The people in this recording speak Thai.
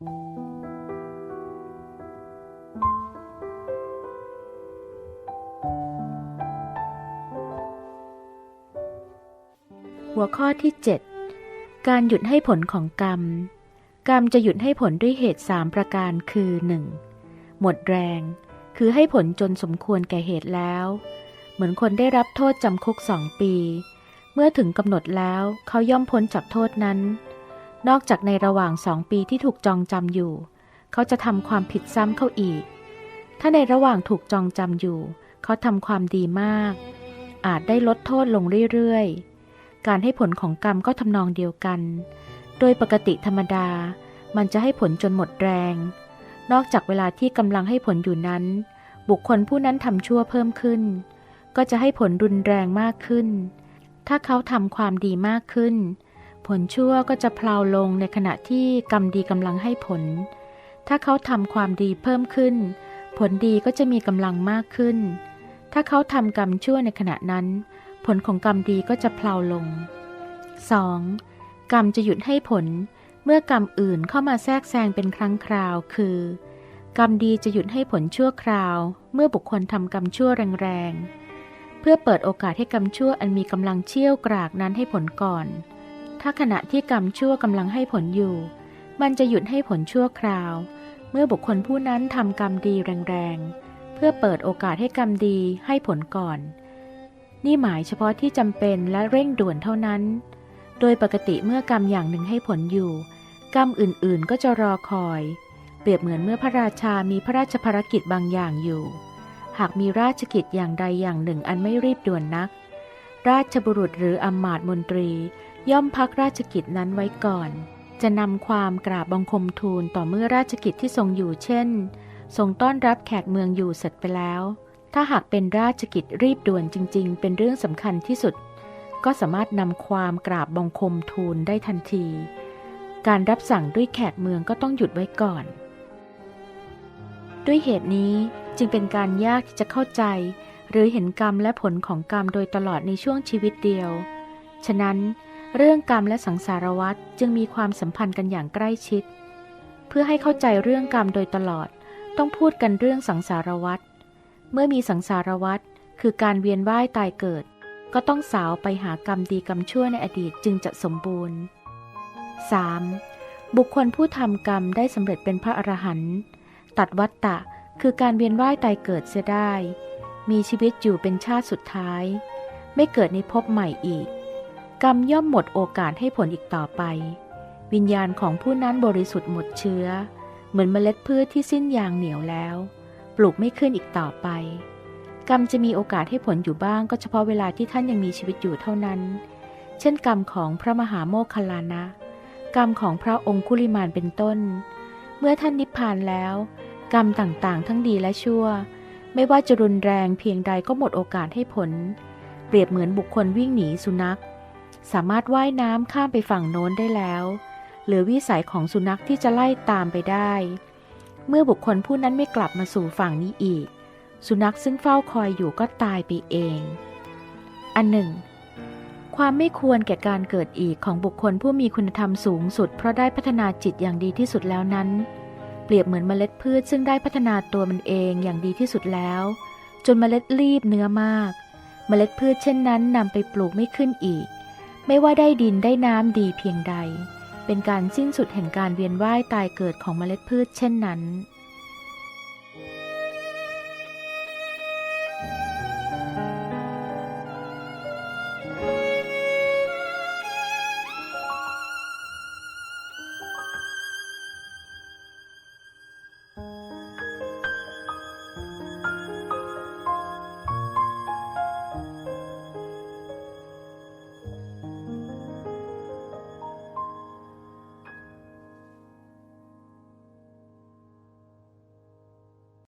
หัวข้อที่ 7 การหยุดให้ผลของกรรม กรรมจะหยุดให้ผลด้วยเหตุสามประการคือ 1. หมดแรง คือให้ผลจนสมควรแก่เหตุแล้ว เหมือนคนได้รับโทษจำคุกสองปี เมื่อถึงกำหนดแล้วเขาย่อมพ้นจากโทษนั้น นอกจากในระหว่างสองปีที่ถูกจองจำอยู่ เขาจะทำความผิดซ้ำเข้าอีก ถ้าในระหว่างถูกจองจำอยู่ เขาทำความดีมาก อาจได้ลดโทษลงเรื่อยๆ การให้ผลของกรรมก็ทำนองเดียวกัน โดยปกติธรรมดา มันจะให้ผลจนหมดแรง นอกจากเวลาที่กำลังให้ผลอยู่นั้น บุคคลผู้นั้นทำชั่วเพิ่มขึ้น ก็จะให้ผลรุนแรงมากขึ้น ถ้าเขาทำความดีมากขึ้น ผลชั่วก็จะเพลาลงในขณะที่กรรมดีกำลังให้ผล ถ้าเขาทำความดีเพิ่มขึ้น ผลดีก็จะมีกำลังมากขึ้น ถ้าเขาทำกรรมชั่วในขณะนั้น ผลของกรรมดีก็จะเพลาลง 2. กรรมจะหยุดให้ผลเมื่อกรรมอื่นเข้ามาแทรกแซงเป็นครั้งคราว คือ กรรมดีจะหยุดให้ผลชั่วคราว เมื่อบุคคลทำกรรมชั่วแรงๆ เพื่อเปิดโอกาสให้กรรมชั่วอันมีกำลังเชี่ยวกรากนั้นให้ผลก่อน ถ้าขณะที่กรรมชั่วกำลังให้ผลอยู่ มันจะหยุดให้ผลชั่วคราว เมื่อบุคคลผู้นั้นทำกรรมดีแรงๆ เพื่อเปิดโอกาสให้กรรมดีให้ผลก่อน นี่หมายเฉพาะที่จำเป็นและเร่งด่วนเท่านั้น โดยปกติเมื่อกรรมอย่างหนึ่งให้ผลอยู่ กรรมอื่นๆก็จะรอคอย เปรียบเหมือนเมื่อพระราชามีพระราชภารกิจบางอย่างอยู่ หากมีราชกิจอย่างใดอย่างหนึ่งอันไม่รีบด่วนนัก ราชบุรุษหรืออำมาตย์มนตรี ย่อมพักราชกิจนั้นไว้ก่อน จะนำความกราบบังคมทูลต่อเมื่อราชกิจที่ทรงอยู่เช่น ทรงต้อนรับแขกเมืองอยู่เสร็จไปแล้ว ถ้าหากเป็นราชกิจรีบด่วนจริง ๆ เป็นเรื่องสำคัญที่สุด ก็สามารถนำความกราบบังคมทูลได้ทันที การรับสั่งด้วยแขกเมืองก็ต้องหยุดไว้ก่อน ด้วยเหตุนี้จึงเป็นการยากที่จะเข้าใจ หรือเห็นกรรมและผลของกรรมโดยตลอดในช่วงชีวิตเดียว ฉะนั้น เรื่องกรรมและสังสารวัฏจึงมีความสัมพันธ์กันอย่างใกล้ชิด เพื่อให้เข้าใจเรื่องกรรมโดยตลอด ต้องพูดกันเรื่องสังสารวัฏเมื่อมีสังสารวัฏคือการเวียนว่ายตายเกิด ก็ต้องสาวไปหากรรมดีกรรมชั่วในอดีตจึงจะสมบูรณ์ 3. บุคคลผู้ทำกรรมได้สำเร็จเป็นพระอรหันต์ตัดวัตตะคือการเวียนว่ายตายเกิดเสียได้ มีชีวิตอยู่เป็นชาติสุดท้าย ไม่เกิดในภพใหม่อีก กรรมย่อมหมดโอกาสให้ผลอีกต่อไป วิญญาณของผู้นั้นบริสุทธิ์หมดเชื้อ เหมือนเมล็ดพืชที่สิ้นยางเหนียวแล้ว ปลูกไม่ขึ้นอีกต่อไป กรรมจะมีโอกาสให้ผลอยู่บ้างก็เฉพาะเวลาที่ท่านยังมีชีวิตอยู่เท่านั้น เช่นกรรมของพระมหาโมคคัลลานะ กรรมของพระองคุลิมานเป็นต้น เมื่อท่านนิพพานแล้ว กรรมต่างๆ ทั้งดีและชั่ว ไม่ว่าจะรุนแรงเพียงใดก็หมดโอกาสให้ผล เปรียบเหมือนบุคคลวิ่งหนีสุนัข สามารถว่ายน้ำข้ามไปฝั่งโน้นได้แล้ว เหลือวิสัยของสุนัขที่จะไล่ตามไปได้ เมื่อบุคคลผู้นั้นไม่กลับมาสู่ฝั่งนี้อีก สุนัขซึ่งเฝ้าคอยอยู่ก็ตายไปเอง อันหนึ่ง ความไม่ควรแก่การเกิดอีกของบุคคลผู้มีคุณธรรมสูงสุด เพราะได้พัฒนาจิตอย่างดีที่สุดแล้วนั้น เปรียบเหมือนเมล็ดพืชซึ่งได้พัฒนาตัวมันเองอย่างดีที่สุดแล้ว จนเมล็ดรีบเนื้อมาก เมล็ดพืชเช่นนั้นนำไปปลูกไม่ขึ้นอีก ไม่ว่าได้ดินได้น้ำดีเพียงใด เป็นการสิ้นสุดแห่งการเวียนว่ายตายเกิดของเมล็ดพืชเช่นนั้น